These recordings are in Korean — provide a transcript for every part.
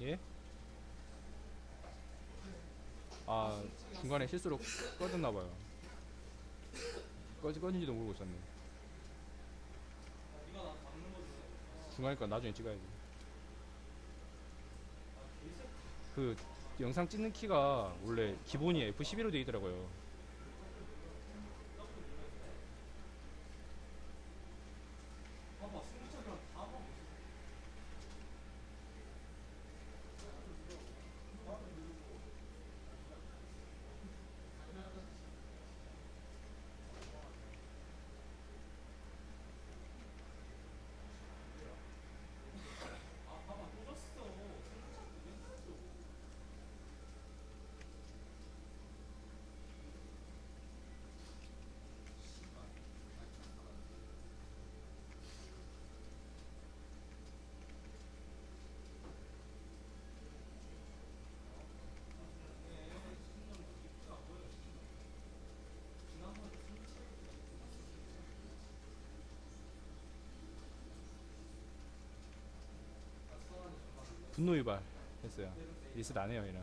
예? 아 중간에 실수로 꺼졌나봐요. 꺼지 꺼진지도 모르고 있었네. 중간이니까 나중에 찍어야지. 그 영상 찍는 키가 원래 기본이 F11로 되어 있더라고요. 분노 유발 했어요. 리셋 안 해요 얘는.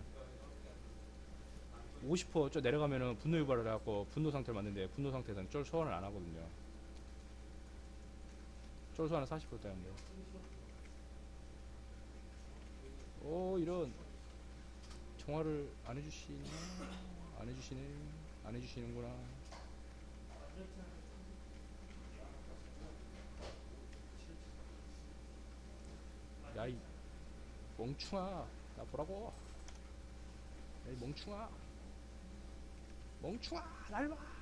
50%저 내려가면은 분노 유발을 해갖고 분노 상태를 만드는데 분노 상태에서는 쫄 소환을 안 하거든요. 쫄 소환은 40%대인데 오 이런 정화를 안 해주시나 안 해주시네. 안 해주시는구나 야이 멍충아 나 보라고. 야이 멍충아. 멍충아 날봐